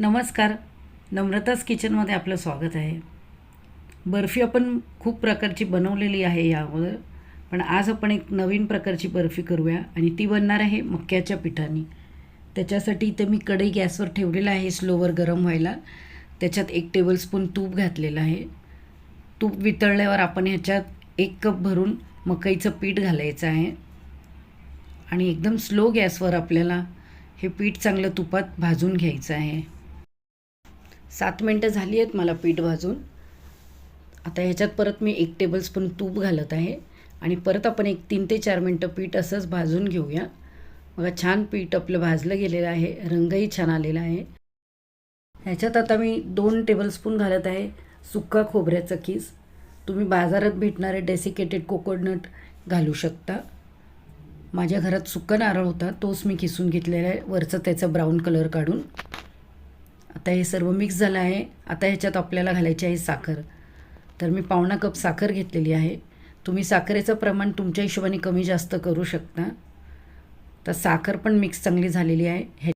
नमस्कार. नम्रताच किचनमध्ये आपलं स्वागत आहे. बर्फी आपण खूप प्रकारची बनवलेली आहे या अगोदर पण आज आपण एक नवीन प्रकारची बर्फी करूया आणि ती बनणार आहे मक्याच्या पिठाने. त्याच्यासाठी इथे मी कढई गॅसवर ठेवलेलं आहे स्लोवर गरम व्हायला. त्याच्यात एक टेबलस्पून तूप घातलेलं आहे. तूप वितळल्यावर आपण ह्याच्यात एक कप भरून मकईचं पीठ घालायचं आहे. आणि एकदम स्लो गॅसवर आपल्याला हे पीठ चांगलं तुपात भाजून घ्यायचं आहे. सात मिनटं झाली आहेत मला पीठ भाजून. आता ह्याच्यात परत मी एक टेबलस्पून तूप घालत आहे. आणि परत आपण एक तीन ते चार मिनटं पीठ असंच भाजून घेऊया. बघा छान पीठ आपलं भाजलं गेलेलं आहे. रंगही छान आलेला आहे. ह्याच्यात आता मी दोन टेबलस्पून घालत आहे सुक्का खोबऱ्याचं कीस. तुम्ही बाजारात भेटणारे डेसिकेटेड कोकोनट घालू शकता. माझ्या घरात सुक्का नारळ होता तोच मी किसून घेतलेला आहे. वरचं त्याचा ब्राऊन कलर काढून. आता हे सर्व मिक्स झालं आहे. आता ह्याच्यात आपल्याला घालायची आहे साखर. तर मी पावणा कप साखर घेतलेली आहे. तुम्ही साखरेचं प्रमाण तुमच्या हिशोबाने कमी जास्त करू शकता. तर साखर पण मिक्स चांगली झालेली आहे. हे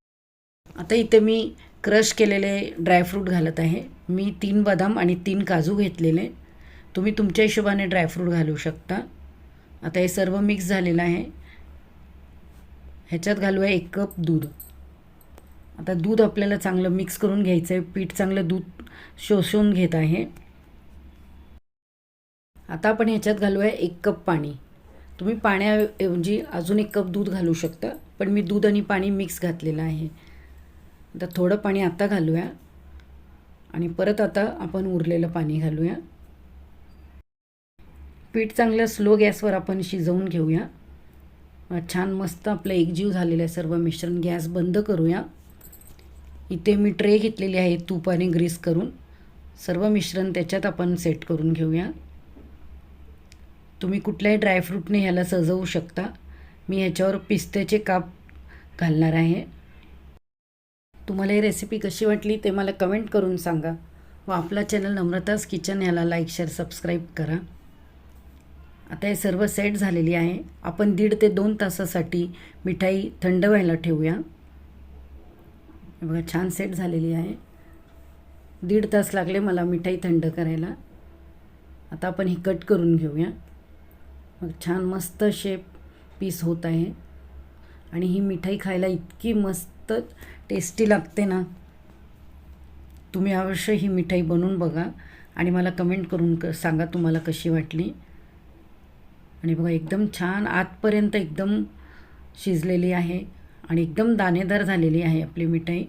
आता इथे मी क्रश केलेले ड्रायफ्रूट घालत आहे. मी तीन बदाम आणि तीन काजू घेतलेले. तुम्ही तुमच्या हिशोबाने ड्रायफ्रूट घालू शकता. आता हे सर्व मिक्स झालेलं आहे. ह्याच्यात घालू आहे एक कप दूध. आता दूध आपल्याला चांगलं मिक्स करून घ्यायचं आहे पीठ चांगलं दूध शोषून घेत आहे. आता आपण ह्याच्यात घालूया एक कप पाणी. तुम्ही पाण्याऐवजी अजून एक कप दूध घालू शकता पण मी दूध आणि पाणी मिक्स घातलेलं आहे. आता थोडं पाणी आता घालूया आणि परत आता आपण उरलेलं पाणी घालूया. पीठ चांगलं स्लो गॅसवर आपण शिजवून घेऊया. छान मस्त आपलं एकजीव झालेलं आहे. सर्व मिश्रण गॅस बंद करूया. इथे मी ट्रे घेतलेली आहे तूप आणि ग्रीस करून. सर्व मिश्रण त्याच्यात आपण सेट करून घेऊया. तुम्ही कुठल्याही ड्रायफ्रूटने ह्याला सजवू शकता. मी ह्याच्यावर पिस्त्याचे काप घालणार आहे. तुम्हाला ही रेसिपी कशी वाटली ते मला कमेंट करून सांगा. व आपला चॅनल नम्रताच किचन ह्याला लाईक शेअर सबस्क्राईब करा. आता हे सर्व सेट झालेली आहे. आपण दीड ते दोन तासासाठी मिठाई थंड व्हायला ठेवूया. बघा छान सेट झालेली आहे. दीड तास लागले मला मिठाई थंड करायला. आता आपण ही कट करून घेऊया. मग छान मस्त शेप पीस होत आहे. आणि ही मिठाई खायला इतकी मस्त टेस्टी लागते ना. तुम्ही अवश्य ही मिठाई बनवून बघा. आणि मला कमेंट करून क सांगा तुम्हाला कशी वाटली. आणि बघा एकदम छान आतपर्यंत एकदम शिजलेली आहे. आणि एकदम दाणेदार झालेली आहे आपली मिठाई.